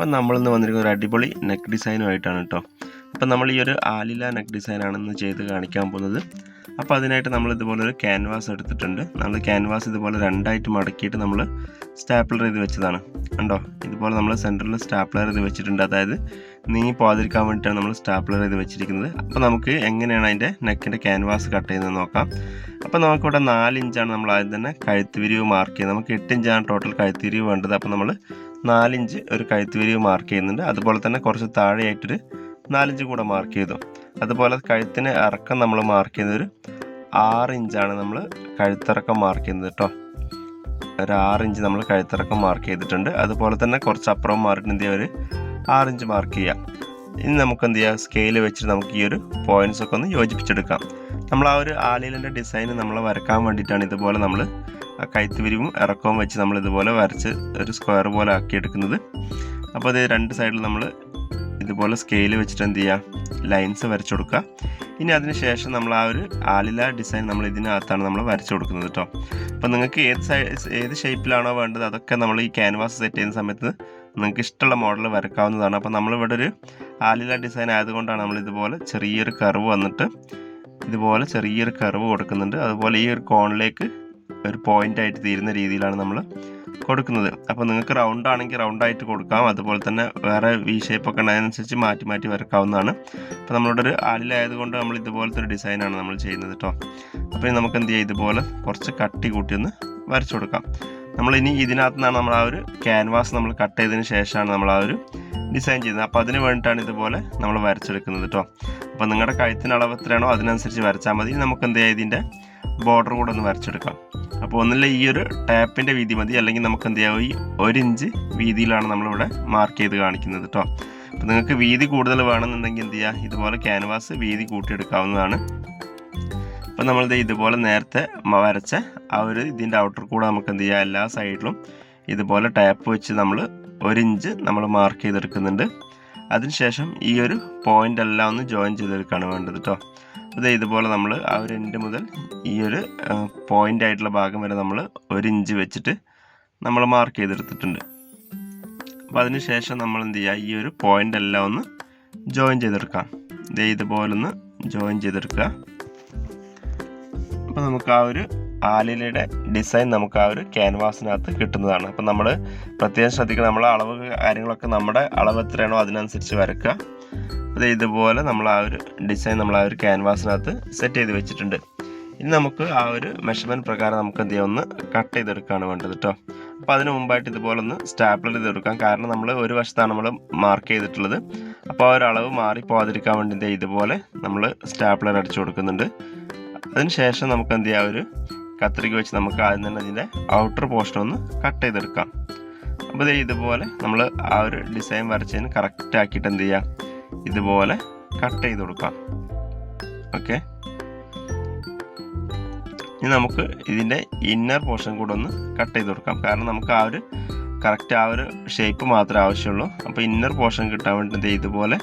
അപ്പം നമ്മളിന്ന് വന്നിരിക്കുന്ന ഒരു അടിപൊളി നെക്ക് ഡിസൈനുമായിട്ടാണ് കേട്ടോ അപ്പം നമ്മൾ ഈ ഒരു ആലില നെക്ക് ഡിസൈനാണ് ഇന്ന് ചെയ്ത് കാണിക്കാൻ പോകുന്നത്. അപ്പോൾ അതിനായിട്ട് നമ്മൾ ഇതുപോലെ ഒരു ക്യാൻവാസ് എടുത്തിട്ടുണ്ട്. നമ്മൾ ക്യാൻവാസ് ഇതുപോലെ രണ്ടായിട്ട് മടക്കിയിട്ട് നമ്മൾ സ്റ്റാപ്ലർ ചെയ്ത് വെച്ചതാണ്. കണ്ടോ? ഇതുപോലെ നമ്മൾ സെന്ററിൽ സ്റ്റാപ്ലർ ചെയ്ത് വെച്ചിട്ടുണ്ട്. അതായത് നീങ്ങി പോകാതിരിക്കാൻ വേണ്ടിയിട്ടാണ് നമ്മൾ സ്റ്റാപ്ലർ ചെയ്ത് വെച്ചിരിക്കുന്നത്. അപ്പോൾ നമുക്ക് എങ്ങനെയാണ് അതിന്റെ നെക്കിന്റെ ക്യാൻവാസ് കട്ട് ചെയ്യുന്നത് നോക്കാം. അപ്പോൾ നമുക്കിവിടെ നാല് ഇഞ്ചാണ് നമ്മൾ ആദ്യം തന്നെ കഴുത്ത് വിരിവ് മാർക്ക് ചെയ്യുന്നത്. നമുക്ക് എട്ട് ഇഞ്ചാണ് ടോട്ടൽ കഴുത്ത് വിരിവ് വേണ്ടത്. അപ്പോൾ നമ്മൾ നാലിഞ്ച് ഒരു കഴുത്തുവിരിവ് മാർക്ക് ചെയ്യുന്നുണ്ട്. അതുപോലെ തന്നെ കുറച്ച് താഴെയായിട്ടൊരു നാലിഞ്ച് കൂടെ മാർക്ക് ചെയ്തു. അതുപോലെ കഴുത്തിന് ഇറക്കം നമ്മൾ മാർക്ക് ചെയ്തൊരു ആറ് ഇഞ്ചാണ് നമ്മൾ കഴുത്തിറക്കം മാർക്ക് ചെയ്യുന്നത് കേട്ടോ. ഒരു ആറ് ഇഞ്ച് നമ്മൾ കഴുത്തിറക്കം മാർക്ക് ചെയ്തിട്ടുണ്ട്. അതുപോലെ തന്നെ കുറച്ച് അപ്പുറം മാറിയിട്ട് ചെയ്യുക? ഒരു ആറിഞ്ച് മാർക്ക് ചെയ്യാം ഇനി നമുക്ക് എന്ത് ചെയ്യാം സ്കെയിൽ വെച്ചിട്ട് നമുക്ക് ഈ ഒരു പോയിന്റ്സ് ഒക്കെ ഒന്ന് യോജിപ്പിച്ചെടുക്കാം. നമ്മൾ ആ ഒരു ആലിലിന്റെ ഡിസൈൻ നമ്മൾ വരക്കാൻ വേണ്ടിയിട്ടാണ് ഇതുപോലെ നമ്മൾ വിരിവും ഇറക്കവും വെച്ച് നമ്മൾ ഇതുപോലെ വരച്ച് ഒരു സ്ക്വയർ പോലെ ആക്കിയെടുക്കുന്നത്. അപ്പോൾ അത് രണ്ട് സൈഡിൽ നമ്മൾ ഇതുപോലെ സ്കെയിൽ വെച്ചിട്ട് എന്ത് ചെയ്യുക ലൈൻസ് വരച്ചു കൊടുക്കുക. ഇനി അതിന് ശേഷം നമ്മൾ ആ ഒരു ആലില ഡിസൈൻ നമ്മൾ ഇതിനകത്താണ് നമ്മൾ വരച്ചു കൊടുക്കുന്നത് കേട്ടോ അപ്പോൾ നിങ്ങൾക്ക് ഏത് സൈസ് ഏത് ഷേപ്പിലാണോ വേണ്ടത് അതൊക്കെ നമ്മൾ ഈ ക്യാൻവാസ് സെറ്റ് ചെയ്യുന്ന സമയത്ത് നിങ്ങൾക്ക് ഇഷ്ടമുള്ള മോഡൽ വരക്കാവുന്നതാണ്. അപ്പോൾ നമ്മളിവിടെ ഒരു ആലില ഡിസൈൻ ആയതുകൊണ്ടാണ് നമ്മൾ ഇതുപോലെ ചെറിയൊരു കർവ് വന്നിട്ട് ഇതുപോലെ ചെറിയൊരു കർവ് കൊടുക്കുന്നുണ്ട്. അതുപോലെ ഈ ഒരു കോണിലേക്ക് ഒരു പോയിന്റ് ആയിട്ട് തീരുന്ന രീതിയിലാണ് നമ്മൾ കൊടുക്കുന്നത്. അപ്പോൾ നിങ്ങൾക്ക് റൗണ്ട് ആണെങ്കിൽ റൗണ്ട് ആയിട്ട് കൊടുക്കാം. അതുപോലെ തന്നെ വേറെ വി ഷേപ്പ് ഒക്കെ ഉണ്ടായതിനനുസരിച്ച് മാറ്റി മാറ്റി വരക്കാവുന്നതാണ്. അപ്പോൾ നമ്മളോട് ഒരു ആലിലായതുകൊണ്ട് നമ്മൾ ഇതുപോലത്തെ ഒരു ഡിസൈനാണ് നമ്മൾ ചെയ്യുന്നത് കേട്ടോ അപ്പോൾ നമുക്ക് എന്ത് ചെയ്യാം? ഇതുപോലെ കുറച്ച് കട്ടി കൂട്ടി ഒന്ന് വരച്ചു കൊടുക്കാം. നമ്മൾ ഇനി ഇതിനകത്ത് നിന്നാണ് നമ്മൾ ആ ഒരു ക്യാൻവാസ് നമ്മൾ കട്ട് ചെയ്തതിന് ശേഷമാണ് നമ്മൾ ആ ഒരു ഡിസൈൻ ചെയ്യുന്നത്. അപ്പോൾ അതിന് വേണ്ടിയിട്ടാണ് ഇതുപോലെ നമ്മൾ വരച്ചെടുക്കുന്നത് കേട്ടോ അപ്പോൾ നിങ്ങളുടെ കഴുത്തിന് അളവ് എത്രയാണോ അതിനനുസരിച്ച് വരച്ചാൽ മതി. നമുക്ക് എന്ത് ചെയ്യാം? ഇതിന്റെ ബോർഡർ കൂടെ ഒന്ന് വരച്ചെടുക്കാം. അപ്പോൾ ഒന്നില്ല ഈ ഒരു ടാപ്പിന്റെ വീതി മതി. അല്ലെങ്കിൽ നമുക്ക് എന്ത് ചെയ്യാം? ഈ ഒരു ഇഞ്ച് വീതിയിലാണ് നമ്മളിവിടെ മാർക്ക് ചെയ്ത് കാണിക്കുന്നത് കേട്ടോ അപ്പോൾ നിങ്ങൾക്ക് വീതി കൂടുതൽ വേണമെന്നുണ്ടെങ്കിൽ എന്ത് ചെയ്യുക ഇതുപോലെ ക്യാൻവാസ് വീതി കൂട്ടിയെടുക്കാവുന്നതാണ്. അപ്പോൾ നമ്മളിത് ഇതുപോലെ നേരത്തെ വരച്ച ആ ഒരു ഇതിന്റെ ഔട്ടർ കൂടെ നമുക്ക് എന്ത് ചെയ്യാം? എല്ലാ സൈഡിലും ഇതുപോലെ ടാപ്പ് വെച്ച് നമ്മൾ ഒരു ഇഞ്ച് നമ്മൾ മാർക്ക് ചെയ്തെടുക്കുന്നുണ്ട്. അതിനുശേഷം ഈ ഒരു പോയിന്റ് എല്ലാം ഒന്ന് ജോയിൻ ചെയ്തെടുക്കുകയാണ് വേണ്ടത് കേട്ടോ അത് ഇതുപോലെ നമ്മൾ ആ ഒരു എൻഡ് മുതൽ ഈ ഒരു പോയിന്റ് ആയിട്ടുള്ള ഭാഗം വരെ നമ്മൾ ഒരു ഇഞ്ച് വെച്ചിട്ട് നമ്മൾ മാർക്ക് ചെയ്തെടുത്തിട്ടുണ്ട്. അപ്പോൾ അതിന് ശേഷം നമ്മൾ എന്ത് ചെയ്യുക? ഈ ഒരു പോയിന്റ് എല്ലാം ഒന്ന് ജോയിൻ ചെയ്തെടുക്കാം. ഇതേ ഇതുപോലെ ഒന്ന് ജോയിൻ ചെയ്തെടുക്കുക. അപ്പോൾ നമുക്ക് ആ ഒരു ആലിലയുടെ ഡിസൈൻ നമുക്ക് ആ ഒരു ക്യാൻവാസിനകത്ത് കിട്ടുന്നതാണ്. അപ്പം നമ്മൾ പ്രത്യേകം ശ്രദ്ധിക്കുക നമ്മളെ അളവ് കാര്യങ്ങളൊക്കെ നമ്മുടെ അളവ് എത്രയാണോ അതിനനുസരിച്ച് വരക്കുക ഇതുപോലെ നമ്മൾ ആ ഒരു ഡിസൈൻ നമ്മൾ ആ ഒരു ക്യാൻവാസിനകത്ത് സെറ്റ് ചെയ്ത് വെച്ചിട്ടുണ്ട്. ഇനി നമുക്ക് ആ ഒരു മെഷർമെന്റ് പ്രകാരം നമുക്ക് എന്ത് ചെയ്യാം? ഒന്ന് കട്ട് ചെയ്തെടുക്കുകയാണ് വേണ്ടത് കേട്ടോ അപ്പോൾ അതിന് മുമ്പായിട്ട് ഇതുപോലെ ഒന്ന് സ്റ്റാപ്ലർ ചെയ്തെടുക്കാം. കാരണം നമ്മൾ ഒരു വശത്താണ് നമ്മൾ മാർക്ക് ചെയ്തിട്ടുള്ളത്. അപ്പോൾ ആ ഒരു അളവ് മാറി പോകാതിരിക്കാൻ വേണ്ടി ഇതുപോലെ നമ്മൾ സ്റ്റാപ്ലർ അടിച്ചു കൊടുക്കുന്നുണ്ട്. അതിന് ശേഷം നമുക്ക് എന്ത് ചെയ്യാം? ഒരു കത്രിക വെച്ച് നമുക്ക് ആദ്യം തന്നെ അതിന്റെ ഔട്ടർ പോർഷൻ ഒന്ന് കട്ട് ചെയ്തെടുക്കാം. അപ്പോൾ ദേ ഇതുപോലെ നമ്മൾ ആ ഒരു ഡിസൈൻ വരച്ചതിന് കറക്റ്റ് ആക്കിയിട്ട് എന്ത് ചെയ്യാം? ഇതുപോലെ കട്ട് ചെയ്ത് കൊടുക്കാം. ഓക്കെ ഇനി നമുക്ക് ഇതിന്റെ ഇന്നർ പോർഷൻ കൂടെ ഒന്ന് കട്ട് ചെയ്ത് കൊടുക്കാം. കാരണം നമുക്ക് ആ ഒരു കറക്റ്റ് ആ ഒരു ഷേപ്പ് മാത്രമേ ആവശ്യമുള്ളൂ. അപ്പോൾ ഇന്നർ പോർഷൻ കിട്ടാൻ വേണ്ടി ഇതുപോലെ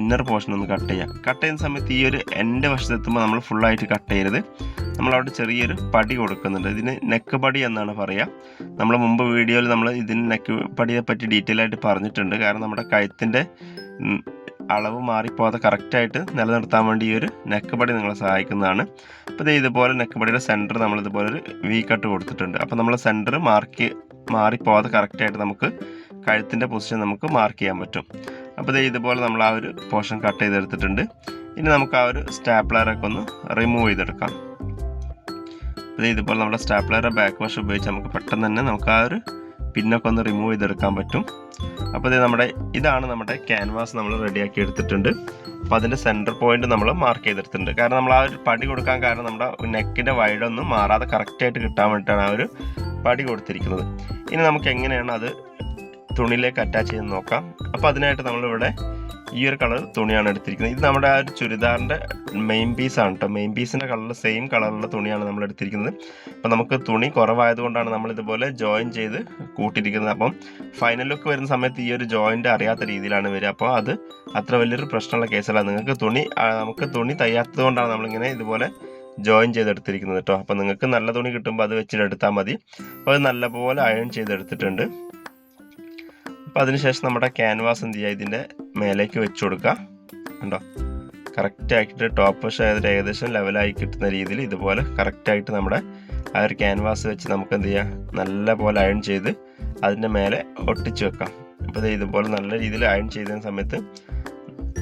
ഇന്നർ പോർഷൻ ഒന്ന് കട്ട് ചെയ്യാം. കട്ട് ചെയ്യുന്ന സമയത്ത് ഈ ഒരു എന്റെ വശത്തെത്തുമ്പോൾ നമ്മൾ ഫുള്ളായിട്ട് കട്ട് ചെയ്യരുത്. നമ്മളവിടെ ചെറിയൊരു പടി കൊടുക്കുന്നുണ്ട്. ഇതിന് നെക്ക് പടി എന്നാണ് പറയുക. നമ്മൾ മുമ്പ് വീഡിയോയിൽ നമ്മൾ ഇതിന് നെക്ക് പടിയെ പറ്റി ഡീറ്റെയിൽ ആയിട്ട് പറഞ്ഞിട്ടുണ്ട്. കാരണം നമ്മുടെ കഴുത്തിന്റെ അളവ് മാറിപ്പോകാതെ കറക്റ്റായിട്ട് നിലനിർത്താൻ വേണ്ടി ഈ ഒരു നെക്ക് പടി നിങ്ങളെ സഹായിക്കുന്നതാണ്. അപ്പോൾ ഇത് ഇതുപോലെ നെക്ക് പടിയുടെ സെന്റർ നമ്മൾ ഇതുപോലെ ഒരു വി കട്ട് കൊടുത്തിട്ടുണ്ട്. അപ്പോൾ നമ്മൾ സെന്റർ മാർക്ക് മാറിപ്പോകാതെ കറക്റ്റായിട്ട് നമുക്ക് കഴുത്തിന്റെ പൊസിഷൻ നമുക്ക് മാർക്ക് ചെയ്യാൻ പറ്റും. അപ്പോൾ ഇത് ഇതുപോലെ നമ്മൾ ആ ഒരു പോർഷൻ കട്ട് ചെയ്തെടുത്തിട്ടുണ്ട്. ഇനി നമുക്ക് ആ ഒരു സ്റ്റാപ്ലറൊക്കെ ഒന്ന് റിമൂവ് ചെയ്തെടുക്കാം. അപ്പോൾ ഇത് ഇതുപോലെ നമ്മുടെ സ്റ്റാപ്ലറുടെ ബാക്ക് വാഷ് ഉപയോഗിച്ച് നമുക്ക് പെട്ടെന്ന് തന്നെ നമുക്ക് ആ ഒരു പിന്നൊക്കെ ഒന്ന് റിമൂവ് ചെയ്തെടുക്കാൻ പറ്റും. അപ്പോൾ ഇത് നമ്മുടെ ഇതാണ് നമ്മുടെ ക്യാൻവാസ് നമ്മൾ റെഡിയാക്കി എടുത്തിട്ടുണ്ട്. അപ്പോൾ അതിന്റെ സെന്റർ പോയിന്റ് നമ്മൾ മാർക്ക് ചെയ്തെടുത്തിട്ടുണ്ട്. കാരണം നമ്മൾ ആ ഒരു പടി കൊടുക്കാൻ കാരണം നമ്മുടെ നെക്കിന്റെ വൈഡൊന്നും മാറാതെ കറക്റ്റായിട്ട് കിട്ടാൻ വേണ്ടിയിട്ടാണ് ആ ഒരു പടി കൊടുത്തിരിക്കുന്നത്. ഇനി നമുക്ക് എങ്ങനെയാണ് അത് തുണിയിലേക്ക് അറ്റാച്ച് ചെയ്ത് നോക്കാം. അപ്പോൾ അതിനായിട്ട് നമ്മളിവിടെ ഈ ഒരു കളർ തുണിയാണ് എടുത്തിരിക്കുന്നത്. ഇത് നമ്മുടെ ആ ഒരു ചുരിദാറിന്റെ മെയിൻ പീസാണ് കേട്ടോ മെയിൻ പീസിന്റെ കളറിൽ സെയിം കളറിലുള്ള തുണിയാണ് നമ്മൾ എടുത്തിരിക്കുന്നത്. അപ്പോൾ നമുക്ക് തുണി കുറവായതുകൊണ്ടാണ് നമ്മൾ ഇതുപോലെ ജോയിൻ ചെയ്ത് കൂട്ടിയിരിക്കുന്നത്. അപ്പം ഫൈനൽ ലുക്ക് വരുന്ന സമയത്ത് ഈ ഒരു ജോയിന്റ് അറിയാത്ത രീതിയിലാണ് വരിക. അപ്പോൾ അത് അത്ര വലിയൊരു പ്രശ്നമുള്ള കേസല്ല. നിങ്ങൾക്ക് തുണി നമുക്ക് തുണി തയ്യാത്തത് കൊണ്ടാണ് നമ്മളിങ്ങനെ ഇതുപോലെ ജോയിൻ ചെയ്തെടുത്തിരിക്കുന്നത് കേട്ടോ അപ്പോൾ നിങ്ങൾക്ക് നല്ല തുണി കിട്ടുമ്പോൾ അത് വെച്ചിട്ട് എടുത്താൽ മതി. അപ്പോൾ അത് നല്ലപോലെ അയൺ ചെയ്തെടുത്തിട്ടുണ്ട്. അപ്പോൾ അതിനുശേഷം നമ്മുടെ ക്യാൻവാസ് എന്ത് ചെയ്യുക? ഇതിന്റെ മേലേക്ക് വെച്ച് കൊടുക്കുക. കണ്ടോ? കറക്റ്റ് ആക്കിയിട്ട് ടോപ്പ് വശം ഏകദേശം ലെവലായി കിട്ടുന്ന രീതിയിൽ ഇതുപോലെ കറക്റ്റായിട്ട് നമ്മുടെ ആ ഒരു ക്യാൻവാസ് വെച്ച് നമുക്ക് എന്ത് ചെയ്യാം? നല്ല പോലെ അയൺ ചെയ്ത് അതിന്റെ മേലെ ഒട്ടിച്ച് വെക്കാം. അപ്പോൾ ഇത് ഇതുപോലെ നല്ല രീതിയിൽ അയൺ ചെയ്യുന്ന സമയത്ത്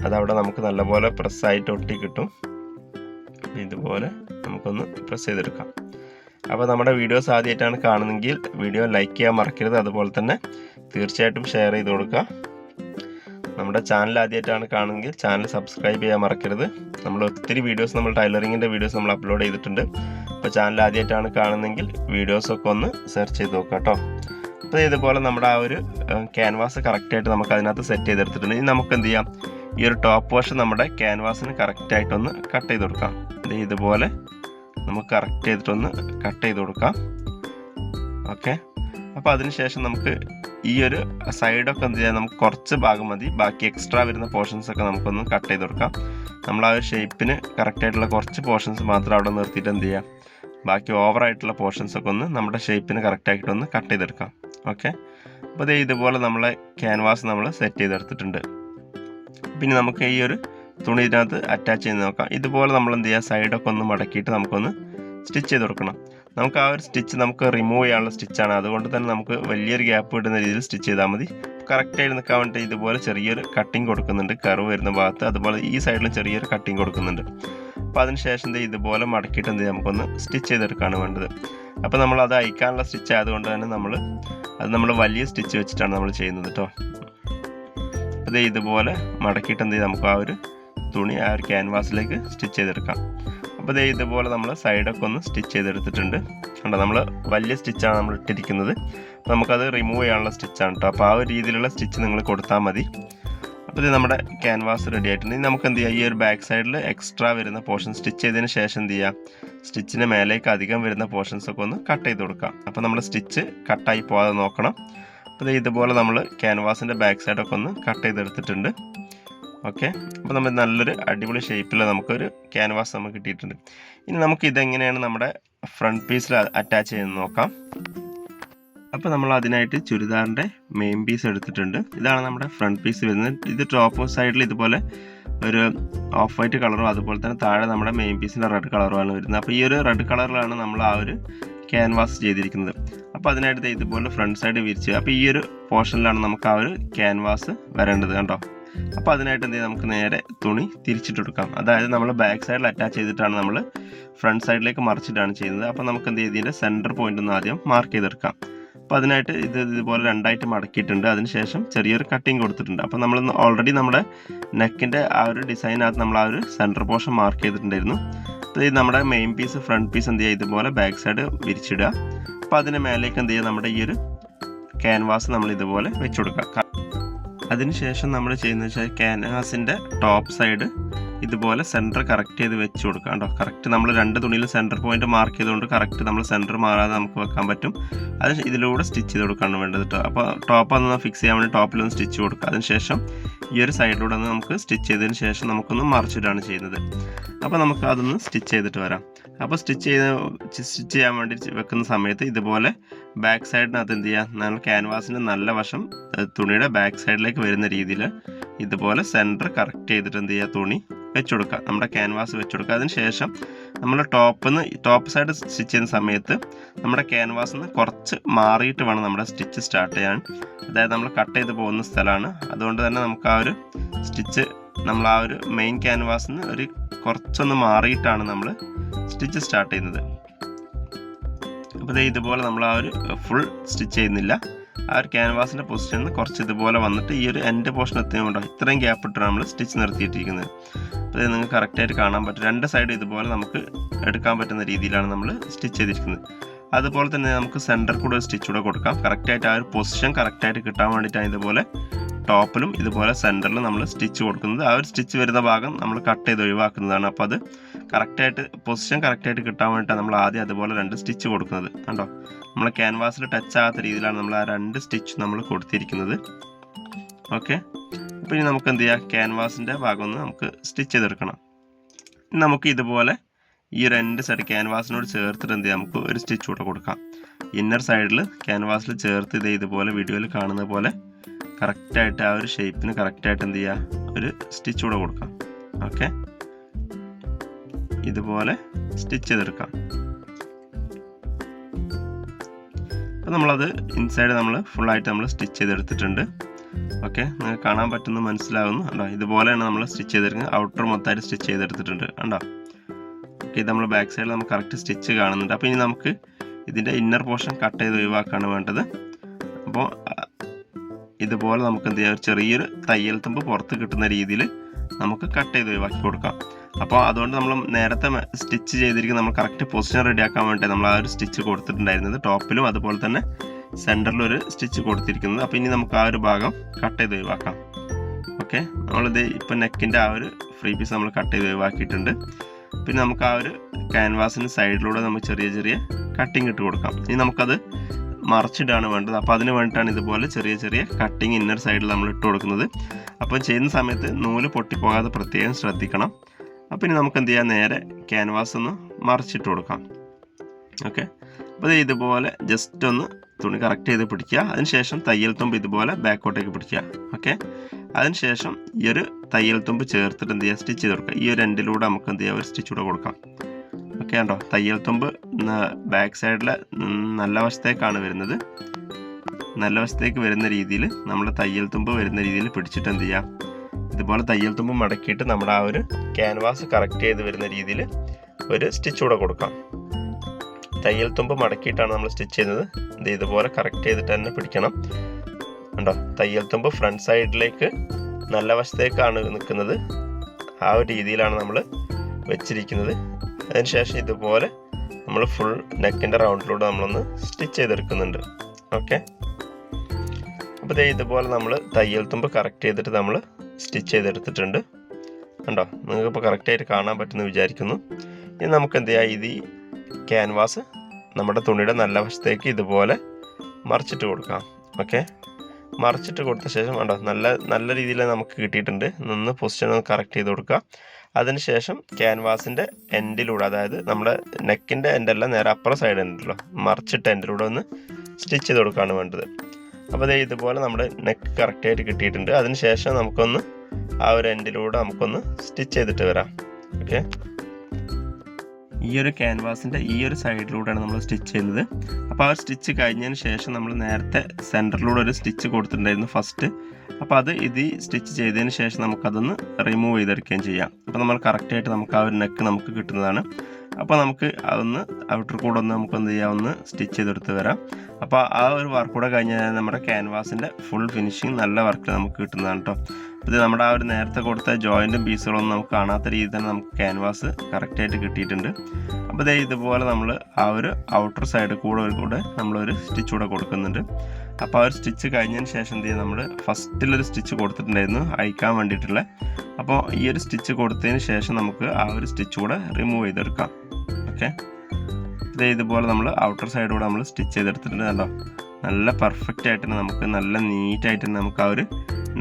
അതവിടെ നമുക്ക് നല്ലപോലെ പ്രസ്സായിട്ട് ഒട്ടി കിട്ടും. ഇതുപോലെ നമുക്കൊന്ന് പ്രസ് ചെയ്തെടുക്കാം. അപ്പോൾ നമ്മുടെ വീഡിയോസ് ആദ്യമായിട്ടാണ് കാണുന്നതെങ്കിൽ വീഡിയോ ലൈക്ക് ചെയ്യാൻ മറക്കരുത്. അതുപോലെ തന്നെ തീർച്ചയായിട്ടും ഷെയർ ചെയ്ത് കൊടുക്കുക. നമ്മുടെ ചാനൽ ആദ്യമായിട്ടാണ് കാണുമെങ്കിൽ ചാനൽ സബ്സ്ക്രൈബ് ചെയ്യാൻ മറക്കരുത്. നമ്മൾ ഒത്തിരി വീഡിയോസ് നമ്മൾ ടൈലറിങ്ങിന്റെ വീഡിയോസ് നമ്മൾ അപ്ലോഡ് ചെയ്തിട്ടുണ്ട്. അപ്പോൾ ചാനൽ ആദ്യമായിട്ടാണ് കാണുന്നതെങ്കിൽ വീഡിയോസൊക്കെ ഒന്ന് സെർച്ച് ചെയ്ത് നോക്കുക കേട്ടോ. അപ്പോൾ ഇതുപോലെ നമ്മുടെ ആ ഒരു ക്യാൻവാസ് കറക്റ്റായിട്ട് നമുക്ക് അതിനകത്ത് സെറ്റ് ചെയ്തെടുത്തിട്ടുണ്ട്. ഇനി നമുക്ക് എന്ത് ചെയ്യാം? ഈ ഒരു ടോപ്പ് വാഷ് നമ്മുടെ ക്യാൻവാസിന് കറക്റ്റായിട്ടൊന്ന് കട്ട് ചെയ്ത് കൊടുക്കാം. ഇത് ഇതുപോലെ നമുക്ക് കറക്റ്റ് ചെയ്തിട്ടൊന്ന് കട്ട് ചെയ്ത് കൊടുക്കാം. ഓക്കെ അപ്പോൾ അതിനുശേഷം നമുക്ക് ഈ ഒരു സൈഡൊക്കെ എന്ത് ചെയ്യാം? നമുക്ക് കുറച്ച് ഭാഗം മതി. ബാക്കി എക്സ്ട്രാ വരുന്ന പോർഷൻസ് ഒക്കെ നമുക്കൊന്ന് കട്ട് ചെയ്ത് കൊടുക്കാം. നമ്മൾ ആ ഒരു ഷേപ്പിന് കറക്റ്റായിട്ടുള്ള കുറച്ച് പോർഷൻസ് മാത്രം അവിടെ നിർത്തിയിട്ട് എന്ത് ചെയ്യാം? ബാക്കി ഓവറായിട്ടുള്ള പോർഷൻസ് ഒക്കെ ഒന്ന് നമ്മുടെ ഷേപ്പിന് കറക്റ്റായിട്ടൊന്ന് കട്ട് ചെയ്തെടുക്കാം. ഓക്കെ അപ്പോൾ ഇതേ ഇതുപോലെ നമ്മളെ ക്യാൻവാസ് നമ്മൾ സെറ്റ് ചെയ്തെടുത്തിട്ടുണ്ട്. പിന്നെ നമുക്ക് ഈ ഒരു തുണി ഇതിനകത്ത് അറ്റാച്ച് ചെയ്ത് നോക്കാം. ഇതുപോലെ നമ്മൾ എന്ത് ചെയ്യുക സൈഡൊക്കെ ഒന്ന് മടക്കിയിട്ട് നമുക്കൊന്ന് സ്റ്റിച്ച് ചെയ്ത് കൊടുക്കണം. നമുക്ക് ആ ഒരു സ്റ്റിച്ച് നമുക്ക് റിമൂവ് ചെയ്യാനുള്ള സ്റ്റിച്ചാണ്. അതുകൊണ്ട് തന്നെ നമുക്ക് വലിയൊരു ഗ്യാപ്പ് ഇടുന്ന രീതിയിൽ സ്റ്റിച്ച് ചെയ്താൽ മതി. കറക്റ്റായിട്ട് നിൽക്കാൻ വേണ്ടി ഇതുപോലെ ചെറിയൊരു കട്ടിങ് കൊടുക്കുന്നുണ്ട്. കർവ് വരുന്ന ഭാഗത്ത് അതുപോലെ ഈ സൈഡിലും ചെറിയൊരു കട്ടിങ് കൊടുക്കുന്നുണ്ട്. അപ്പോൾ അതിന് ശേഷം ഇതുപോലെ മടക്കിയിട്ട് എന്ത് നമുക്കൊന്ന് സ്റ്റിച്ച് ചെയ്തെടുക്കുകയാണ് വേണ്ടത്. അപ്പോൾ നമ്മൾ അത് അയക്കാനുള്ള സ്റ്റിച്ച് ആയതുകൊണ്ട് തന്നെ നമ്മൾ അത് നമ്മൾ വലിയ സ്റ്റിച്ച് വെച്ചിട്ടാണ് നമ്മൾ ചെയ്യുന്നത് കേട്ടോ അത് ഇതുപോലെ മടക്കിയിട്ട് എന്ത് നമുക്ക് ആ ഒരു തുണി ആ ഒരു ക്യാൻവാസിലേക്ക് സ്റ്റിച്ച് ചെയ്തെടുക്കാം. അപ്പോൾ ദേ ഇതുപോലെ നമ്മൾ സൈഡൊക്കെ ഒന്ന് സ്റ്റിച്ച് ചെയ്തെടുത്തിട്ടുണ്ട്. കണ്ടോ നമ്മൾ വലിയ സ്റ്റിച്ചാണ് നമ്മൾ ഇട്ടിരിക്കുന്നത്. നമുക്കത് റിമൂവ് ചെയ്യാനുള്ള സ്റ്റിച്ചാണ് കേട്ടോ അപ്പോൾ ആ ഒരു രീതിയിലുള്ള സ്റ്റിച്ച് നിങ്ങൾ കൊടുത്താൽ മതി. അപ്പോൾ ഇത് നമ്മുടെ ക്യാൻവാസ് റെഡി ആയിട്ടുണ്ട്. നമുക്ക് എന്ത് ചെയ്യാം? ഈ ഒരു ബാക്ക് സൈഡിൽ എക്സ്ട്രാ വരുന്ന പോർഷൻ സ്റ്റിച്ച് ചെയ്തതിന് ശേഷം എന്ത് ചെയ്യുക സ്റ്റിച്ചിന് മേലേക്ക് അധികം വരുന്ന പോർഷൻസ് ഒക്കെ ഒന്ന് കട്ട് ചെയ്ത് കൊടുക്കാം. അപ്പോൾ നമ്മൾ സ്റ്റിച്ച് കട്ടായി പോകാതെ നോക്കണം. അപ്പോൾ ഇതുപോലെ നമ്മൾ ക്യാൻവാസിന്റെ ബാക്ക് സൈഡൊക്കെ ഒന്ന് കട്ട് ചെയ്തെടുത്തിട്ടുണ്ട്. ഓക്കെ. അപ്പോൾ നമ്മൾ നല്ലൊരു അടിപൊളി ഷേപ്പിൽ നമുക്കൊരു ക്യാൻവാസ് നമുക്ക് കിട്ടിയിട്ടുണ്ട്. ഇനി നമുക്ക് ഇതെങ്ങനെയാണ് നമ്മുടെ ഫ്രണ്ട് പീസിൽ അറ്റാച്ച് ചെയ്ത് നോക്കാം. അപ്പോൾ നമ്മൾ അതിനായിട്ട് ചുരിദാറിന്റെ മെയിൻ പീസ് എടുത്തിട്ടുണ്ട്. ഇതാണ് നമ്മുടെ ഫ്രണ്ട് പീസ് വരുന്നത്. ഇത് ടോപ്പ് സൈഡിൽ ഇതുപോലെ ഒരു ഓഫ് വൈറ്റ് കളറും അതുപോലെ തന്നെ താഴെ നമ്മുടെ മെയിൻ പീസിന്റെ റെഡ് കളറുമാണ് വരുന്നത്. അപ്പോൾ ഈ ഒരു റെഡ് കളറിലാണ് നമ്മൾ ആ ഒരു ക്യാൻവാസ് ചെയ്തിരിക്കുന്നത്. അപ്പോൾ അതിനായിട്ട് ഇതുപോലെ ഫ്രണ്ട് സൈഡ് വിരിച്ച് അപ്പോൾ ഈ ഒരു പോർഷനിലാണ് നമുക്ക് ആ ഒരു ക്യാൻവാസ് വരേണ്ടത് കണ്ടോ? അപ്പോൾ അതിനായിട്ട് എന്ത് ചെയ്യാം? നമുക്ക് നേരെ തുണി തിരിച്ചിട്ട് കൊടുക്കാം അതായത് നമ്മൾ ബാക്ക് സൈഡിൽ അറ്റാച്ച് ചെയ്തിട്ടാണ് നമ്മൾ ഫ്രണ്ട് സൈഡിലേക്ക് മറിച്ചിട്ടാണ് ചെയ്യുന്നത്. അപ്പോൾ നമുക്ക് എന്ത് ചെയ്യും? ഇതിന്റെ സെന്റർ പോയിന്റ് ഒന്ന് ആദ്യം മാർക്ക് ചെയ്തെടുക്കാം. അപ്പോൾ അതിനായിട്ട് ഇത് ഇതുപോലെ രണ്ടായിട്ട് മടക്കിയിട്ടുണ്ട്. അതിനുശേഷം ചെറിയൊരു കട്ടിങ് കൊടുത്തിട്ടുണ്ട്. അപ്പോൾ നമ്മൾ ഓൾറെഡി നമ്മുടെ നെക്കിന്റെ ആ ഒരു ഡിസൈനകത്ത് നമ്മൾ ആ ഒരു സെന്റർ പോർഷൻ മാർക്ക് ചെയ്തിട്ടുണ്ടായിരുന്നു. അപ്പോൾ ഇത് നമ്മുടെ മെയിൻ പീസ് ഫ്രണ്ട് പീസ് എന്ത് ചെയ്യുക? ഇതുപോലെ ബാക്ക് സൈഡ് വിരിച്ചിടുക. അപ്പോൾ അതിന് മേലേക്ക് എന്ത് ചെയ്യുക? നമ്മുടെ ഈ ഒരു ക്യാൻവാസ് നമ്മൾ ഇതുപോലെ വെച്ചു കൊടുക്കുക അതിനുശേഷം നമ്മൾ ചെയ്യുന്നത് വെച്ചാൽ ക്യാൻവാസിന്റെ ടോപ്പ് സൈഡ് ഇതുപോലെ സെന്റർ കറക്റ്റ് ചെയ്ത് വെച്ച് കൊടുക്കുക കേട്ടോ. കറക്റ്റ് നമ്മൾ രണ്ട് തുണിയിൽ സെന്റർ പോയിന്റ് മാർക്ക് ചെയ്തുകൊണ്ട് കറക്റ്റ് നമ്മൾ സെന്റർ മാറാതെ നമുക്ക് വെക്കാൻ പറ്റും. അത് ഇതിലൂടെ സ്റ്റിച്ച് ചെയ്ത് കൊടുക്കാണ് വേണ്ടത് കേട്ടോ അപ്പോൾ ടോപ്പ് ഒന്ന് ഫിക്സ് ചെയ്യാൻ വേണ്ടി ടോപ്പിലൊന്ന് സ്റ്റിച്ച് കൊടുക്കുക അതിനുശേഷം ഈ ഒരു സൈഡിലൂടെ ഒന്ന് നമുക്ക് സ്റ്റിച്ച് ചെയ്തതിന് ശേഷം നമുക്കൊന്ന് മറിച്ചിട്ടാണ് ചെയ്യുന്നത്. അപ്പോൾ നമുക്ക് അതൊന്ന് സ്റ്റിച്ച് ചെയ്തിട്ട് വരാം. അപ്പോൾ സ്റ്റിച്ച് ചെയ്ത് സ്റ്റിച്ച് ചെയ്യാൻ വേണ്ടി വെക്കുന്ന സമയത്ത് ഇതുപോലെ ബാക്ക് സൈഡിനകത്ത് എന്ത് ചെയ്യുക നമ്മൾ ക്യാൻവാസിന്റെ നല്ല വശം തുണിയുടെ ബാക്ക് സൈഡിലേക്ക് വരുന്ന രീതിയിൽ ഇതുപോലെ സെന്റർ കറക്റ്റ് ചെയ്തിട്ട് എന്ത് ചെയ്യുക? തുണി വെച്ച് കൊടുക്കുക നമ്മുടെ ക്യാൻവാസ് വെച്ച് കൊടുക്കുക അതിന് ശേഷം നമ്മൾ ടോപ്പിൽ നിന്ന് ടോപ്പ് സൈഡ് സ്റ്റിച്ച് ചെയ്യുന്ന സമയത്ത് നമ്മുടെ ക്യാൻവാസിൽ നിന്ന് കുറച്ച് മാറിയിട്ട് വേണം നമ്മുടെ സ്റ്റിച്ച് സ്റ്റാർട്ട് ചെയ്യാൻ. അതായത് നമ്മൾ കട്ട് ചെയ്ത് പോകുന്ന സ്ഥലമാണ്. അതുകൊണ്ട് തന്നെ നമുക്ക് ആ ഒരു സ്റ്റിച്ച് നമ്മൾ ആ ഒരു മെയിൻ ക്യാൻവാസിൽ നിന്ന് ഒരു കുറച്ചൊന്ന് മാറിയിട്ടാണ് നമ്മൾ സ്റ്റിച്ച് സ്റ്റാർട്ട് ചെയ്യുന്നത്. അപ്പോൾ ഇതുപോലെ നമ്മൾ ആ ഒരു ഫുൾ സ്റ്റിച്ച് ചെയ്യുന്നില്ല. ആ ഒരു ക്യാൻവാസിന്റെ പൊസിഷനിൽ നിന്ന് കുറച്ച് ഇതുപോലെ വന്നിട്ട് ഈ ഒരു എൻഡ് പോർഷൻ എത്തുന്നുണ്ടോ ഇത്രയും ഗ്യാപ്പ് ഇട്ടാണ് നമ്മൾ സ്റ്റിച്ച് നിർത്തിയിട്ടിരിക്കുന്നത്. അപ്പോൾ നിങ്ങൾക്ക് കറക്റ്റായിട്ട് കാണാൻ പറ്റും. രണ്ട് സൈഡ് ഇതുപോലെ നമുക്ക് എടുക്കാൻ പറ്റുന്ന രീതിയിലാണ് നമ്മൾ സ്റ്റിച്ച് ചെയ്തിരിക്കുന്നത്. അതുപോലെ തന്നെ നമുക്ക് സെന്റർ കൂടെ ഒരു സ്റ്റിച്ച് കൂടെ കൊടുക്കാം. കറക്റ്റായിട്ട് ആ ഒരു പൊസിഷൻ കറക്റ്റായിട്ട് കിട്ടാൻ വേണ്ടിയിട്ടാണ് ഇതുപോലെ ടോപ്പിലും ഇതുപോലെ സെന്ററിലും നമ്മൾ സ്റ്റിച്ച് കൊടുക്കുന്നത്. ആ ഒരു സ്റ്റിച്ച് വരുന്ന ഭാഗം നമ്മൾ കട്ട് ചെയ്ത് ഒഴിവാക്കുന്നതാണ്. അപ്പോൾ അത് കറക്റ്റായിട്ട് പൊസിഷൻ കറക്റ്റായിട്ട് കിട്ടാൻ വേണ്ടിയിട്ടാണ് നമ്മൾ ആദ്യം അതുപോലെ രണ്ട് സ്റ്റിച്ച് കൊടുക്കുന്നത്. കണ്ടോ? നമ്മൾ ക്യാൻവാസിൽ ടച്ച് ആകാത്ത രീതിയിലാണ് നമ്മൾ ആ രണ്ട് സ്റ്റിച്ച് നമ്മൾ കൊടുത്തിരിക്കുന്നത്. ഓക്കെ ഇനി നമുക്ക് എന്ത് ചെയ്യാം? ക്യാൻവാസിന്റെ ഭാഗം ഒന്ന് നമുക്ക് സ്റ്റിച്ച് ചെയ്തെടുക്കണം. നമുക്ക് ഇതുപോലെ ഈ രണ്ട് സൈഡ് ക്യാൻവാസിനോട് ചേർത്തിട്ട് എന്ത് ചെയ്യാം? നമുക്ക് ഒരു സ്റ്റിച്ച് കൂടെ കൊടുക്കാം. ഇന്നർ സൈഡിൽ ക്യാൻവാസിൽ ചേർത്ത് ഇത് ഇതുപോലെ വീഡിയോയിൽ കാണുന്ന പോലെ കറക്റ്റായിട്ട് ആ ഒരു ഷേപ്പിന് കറക്റ്റായിട്ട് എന്ത് ചെയ്യുക ഒരു സ്റ്റിച്ച് കൂടെ കൊടുക്കാം. ഓക്കെ ഇതുപോലെ സ്റ്റിച്ച് ചെയ്തെടുക്കാം. അപ്പോൾ നമ്മളത് ഇൻസൈഡ് നമ്മൾ ഫുള്ളായിട്ട് നമ്മൾ സ്റ്റിച്ച് ചെയ്തെടുത്തിട്ടുണ്ട്. ഓക്കെ നിങ്ങൾക്ക് കാണാൻ പറ്റുന്ന മനസ്സിലാവുന്നു. കണ്ടോ ഇതുപോലെയാണ് നമ്മൾ സ്റ്റിച്ച് ചെയ്തിരിക്കുന്നത്. ഔട്ടർ മൊത്തമായിട്ട് സ്റ്റിച്ച് ചെയ്തെടുത്തിട്ടുണ്ട് കണ്ടോ? ഓക്കെ ഇത് നമ്മൾ ബാക്ക് സൈഡിൽ നമുക്ക് കറക്റ്റ് സ്റ്റിച്ച് കാണുന്നുണ്ട്. അപ്പോൾ ഇനി നമുക്ക് ഇതിന്റെ ഇന്നർ പോർഷൻ കട്ട് ചെയ്ത് ഒഴിവാക്കാണ് വേണ്ടത്. അപ്പോൾ ഇതുപോലെ നമുക്ക് എന്ത് ചെയ്യാം? ചെറിയൊരു തയ്യൽ തുമ്പ് പുറത്ത് കിട്ടുന്ന രീതിയിൽ നമുക്ക് കട്ട് ചെയ്ത് ഒഴിവാക്കി കൊടുക്കാം. അപ്പോൾ അതുകൊണ്ട് നമ്മൾ നേരത്തെ സ്റ്റിച്ച് ചെയ്തിരിക്കുന്ന നമ്മൾ കറക്റ്റ് പൊസിഷൻ റെഡിയാക്കാൻ വേണ്ടി നമ്മൾ ആ ഒരു സ്റ്റിച്ച് കൊടുത്തിട്ടുണ്ടായിരുന്നത്. ടോപ്പിലും അതുപോലെ തന്നെ സെന്ററിൽ ഒരു സ്റ്റിച്ച് കൊടുത്തിരിക്കുന്നത്. അപ്പോൾ ഇനി നമുക്ക് ആ ഒരു ഭാഗം കട്ട് ചെയ്ത് ഒഴിവാക്കാം. ഓക്കെ നമ്മളിത് ഇപ്പോൾ നെക്കിന്റെ ആ ഒരു ഫ്രീ പീസ് നമ്മൾ കട്ട് ചെയ്ത് ഒഴിവാക്കിയിട്ടുണ്ട്. പിന്നെ നമുക്ക് ആ ഒരു ക്യാൻവാസിന് സൈഡിലൂടെ നമുക്ക് ചെറിയ ചെറിയ കട്ടിങ് ഇട്ട് കൊടുക്കാം. ഇനി നമുക്കത് മറച്ചിട്ടാണ് വേണ്ടത്. അപ്പോൾ അതിന് വേണ്ടിയിട്ടാണ് ഇതുപോലെ ചെറിയ ചെറിയ കട്ടിങ് ഇന്നർ സൈഡിൽ നമ്മൾ ഇട്ട് കൊടുക്കുന്നത്. അപ്പോൾ ചെയ്യുന്ന സമയത്ത് നൂൽ പൊട്ടിപ്പോകാതെ പ്രത്യേകം ശ്രദ്ധിക്കണം. അപ്പോൾ ഇനി നമുക്ക് എന്ത് ചെയ്യാം? നേരെ ക്യാൻവാസ് ഒന്ന് മറിച്ചിട്ട് കൊടുക്കാം. ഓക്കെ അപ്പോൾ ഇതുപോലെ ജസ്റ്റ് ഒന്ന് തുണി കറക്റ്റ് ചെയ്ത് പിടിക്കുക. അതിനുശേഷം തയ്യൽ തുമ്പ് ഇതുപോലെ ബാക്കോട്ടേക്ക് പിടിക്കുക. ഓക്കെ അതിനുശേഷം ഈ ഒരു തയ്യൽ തുമ്പ് ചേർത്തിട്ട് എന്ത് ചെയ്യുക? സ്റ്റിച്ച് ചെയ്ത് കൊടുക്കുക. ഈ ഒരു എൻഡിലൂടെ നമുക്ക് എന്ത് ചെയ്യാം? ഒരു സ്റ്റിച്ച് കൂടെ കൊടുക്കാം. ഓക്കെ ഉണ്ടോ തയ്യൽ തുമ്പ് ബാക്ക് സൈഡിൽ നല്ല വശത്തേക്കാണ് വരുന്നത്. നല്ല വശത്തേക്ക് വരുന്ന രീതിയിൽ നമ്മൾ തയ്യൽ തുമ്പ് വരുന്ന രീതിയിൽ പിടിച്ചിട്ട് എന്ത് ചെയ്യാം? ഇതുപോലെ തയ്യൽ തുമ്പ് മടക്കിയിട്ട് നമ്മുടെ ആ ഒരു ക്യാൻവാസ് കറക്റ്റ് ചെയ്ത് വരുന്ന രീതിയിൽ ഒരു സ്റ്റിച്ച് കൂടെ കൊടുക്കാം. തയ്യൽ തുമ്പ് മടക്കിയിട്ടാണ് നമ്മൾ സ്റ്റിച്ച് ചെയ്യുന്നത്. ഇത് ഇതുപോലെ കറക്റ്റ് ചെയ്തിട്ട് തന്നെ പിടിക്കണം. ഉണ്ടോ തയ്യൽ തുമ്പ് ഫ്രണ്ട് സൈഡിലേക്ക് നല്ല വശത്തേക്കാണ് നിൽക്കുന്നത്. ആ ഒരു രീതിയിലാണ് നമ്മൾ വെച്ചിരിക്കുന്നത്. അതിനുശേഷം ഇതുപോലെ നമ്മൾ ഫുൾ നെക്കിന്റെ റൗണ്ടിലൂടെ നമ്മളൊന്ന് സ്റ്റിച്ച് ചെയ്തെടുക്കുന്നുണ്ട്. ഓക്കെ അപ്പോൾ ദേ ഇതുപോലെ നമ്മൾ തയ്യൽ തുമ്പ് കറക്റ്റ് ചെയ്തിട്ട് നമ്മൾ സ്റ്റിച്ച് ചെയ്തെടുത്തിട്ടുണ്ട്. കണ്ടോ? നിങ്ങൾക്കിപ്പോൾ കറക്റ്റായിട്ട് കാണാൻ പറ്റുമെന്ന് വിചാരിക്കുന്നു. ഇനി നമുക്ക് എന്ത് ചെയ്യാം? ഇത് ക്യാൻവാസ് നമ്മുടെ തുണിയുടെ നല്ല വശത്തേക്ക് ഇതുപോലെ മറിച്ചിട്ട് കൊടുക്കാം. ഓക്കെ മറിച്ചിട്ട് കൊടുത്ത ശേഷം കണ്ടോ നല്ല നല്ല രീതിയിൽ നമുക്ക് കിട്ടിയിട്ടുണ്ട്. നിന്ന് പൊസിഷൻ ഒന്ന് കറക്റ്റ് ചെയ്ത് കൊടുക്കുക അതിനുശേഷം ക്യാൻവാസിന്റെ എൻഡിലൂടെ അതായത് നമ്മുടെ നെക്കിന്റെ എൻഡല്ല നേരെ അപ്പുറ സൈഡ് ഉണ്ടല്ലോ മറിച്ചിട്ട് എൻഡിലൂടെ ഒന്ന് സ്റ്റിച്ച് ചെയ്ത് കൊടുക്കുകയാണ് വേണ്ടത്. അപ്പോൾ ദേ ഇതുപോലെ നമ്മുടെ നെക്ക് കറക്റ്റായിട്ട് കിട്ടിയിട്ടുണ്ട്. അതിനുശേഷം നമുക്കൊന്ന് ആ ഒരു എൻഡിലൂടെ നമുക്കൊന്ന് സ്റ്റിച്ച് ചെയ്തിട്ട് വരാം. ഓക്കെ ഈ ഒരു ക്യാൻവാസിന്റെ ഈ ഒരു സൈഡിലൂടെയാണ് നമ്മൾ സ്റ്റിച്ച് ചെയ്യുന്നത്. അപ്പോൾ ആ സ്റ്റിച്ച് കഴിഞ്ഞതിന് ശേഷം നമ്മൾ നേരത്തെ സെന്ററിലൂടെ ഒരു സ്റ്റിച്ച് കൊടുത്തിട്ടുണ്ടായിരുന്നു ഫസ്റ്റ് അപ്പോൾ അത് ഇത് സ്റ്റിച്ച് ചെയ്തതിന് ശേഷം നമുക്കതൊന്ന് റിമൂവ് ചെയ്തെടുക്കുകയും ചെയ്യാം. അപ്പോൾ നമ്മൾ കറക്റ്റായിട്ട് നമുക്ക് ആ ഒരു നെക്ക് നമുക്ക് കിട്ടുന്നതാണ്. അപ്പോൾ നമുക്ക് അതൊന്ന് ഔട്ടർ കൂടെ ഒന്ന് നമുക്ക് എന്ത് ചെയ്യാം. ഒന്ന് സ്റ്റിച്ച് ചെയ്തെടുത്ത് വരാം. അപ്പോൾ ആ ഒരു വർക്ക് കൂടെ കഴിഞ്ഞാൽ നമ്മുടെ ക്യാൻവാസിന്റെ ഫുൾ ഫിനിഷിങ് നല്ല വർക്ക് നമുക്ക് കിട്ടുന്നതാണ് കേട്ടോ ഇത് നമ്മുടെ ആ ഒരു നേരത്തെ കൊടുത്ത ജോയിന്റും പീസുകളൊന്നും നമുക്ക് കാണാത്ത രീതിയിൽ തന്നെ നമുക്ക് ക്യാൻവാസ് കറക്റ്റായിട്ട് കിട്ടിയിട്ടുണ്ട്. അപ്പോൾ ഇതേ ഇതുപോലെ നമ്മൾ ആ ഒരു ഔട്ടർ സൈഡ് കൂടെ ഒരു കൂടെ നമ്മളൊരു സ്റ്റിച്ച് കൂടെ കൊടുക്കുന്നുണ്ട്. അപ്പോൾ ആ ഒരു സ്റ്റിച്ച് കഴിഞ്ഞതിന് ശേഷം എന്ത് ചെയ്യും? നമ്മൾ ഫസ്റ്റിലൊരു സ്റ്റിച്ച് കൊടുത്തിട്ടുണ്ടായിരുന്നു അയക്കാൻ വേണ്ടിയിട്ടുള്ള. അപ്പോൾ ഈ ഒരു സ്റ്റിച്ച് കൊടുത്തതിന് ശേഷം നമുക്ക് ആ ഒരു സ്റ്റിച്ച് കൂടെ റിമൂവ് ചെയ്തെടുക്കാം. ഓക്കെ ഇതേ ഇതുപോലെ നമ്മൾ ഔട്ടർ സൈഡ് കൂടെ നമ്മൾ സ്റ്റിച്ച് ചെയ്തെടുത്തിട്ടുണ്ട് കണ്ടോ? നല്ല പെർഫെക്റ്റ് ആയിട്ട് നമുക്ക് നല്ല നീറ്റായിട്ട് നമുക്ക് ആ ഒരു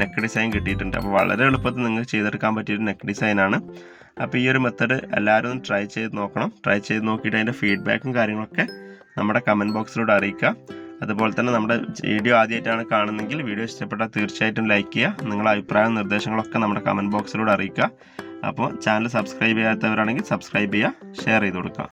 നെക്ക് ഡിസൈൻ കിട്ടിയിട്ടുണ്ട്. അപ്പോൾ വളരെ എളുപ്പത്തിൽ നിങ്ങൾക്ക് ചെയ്തെടുക്കാൻ പറ്റിയൊരു നെക്ക് ഡിസൈനാണ് അപ്പോൾ ഈ ഒരു മെത്തേഡ് എല്ലാവരും ഒന്ന് ട്രൈ ചെയ്ത് നോക്കണം. ട്രൈ ചെയ്ത് നോക്കിയിട്ട് അതിന്റെ ഫീഡ്ബാക്കും കാര്യങ്ങളൊക്കെ നമ്മുടെ കമന്റ് ബോക്സിലൂടെ അറിയിക്കുക. അതുപോലെ തന്നെ നമ്മുടെ വീഡിയോ ആദ്യമായിട്ടാണ് കാണുന്നതെങ്കിൽ വീഡിയോ ഇഷ്ടപ്പെട്ടാൽ തീർച്ചയായിട്ടും ലൈക്ക് ചെയ്യുക. നിങ്ങളുടെ അഭിപ്രായവും നിർദ്ദേശങ്ങളൊക്കെ നമ്മുടെ കമന്റ് ബോക്സിലൂടെ അറിയിക്കുക. അപ്പോൾ ചാനൽ സബ്സ്ക്രൈബ് ചെയ്യാത്തവരാണെങ്കിൽ സബ്സ്ക്രൈബ് ചെയ്യുക ഷെയർ ചെയ്ത് കൊടുക്കുക.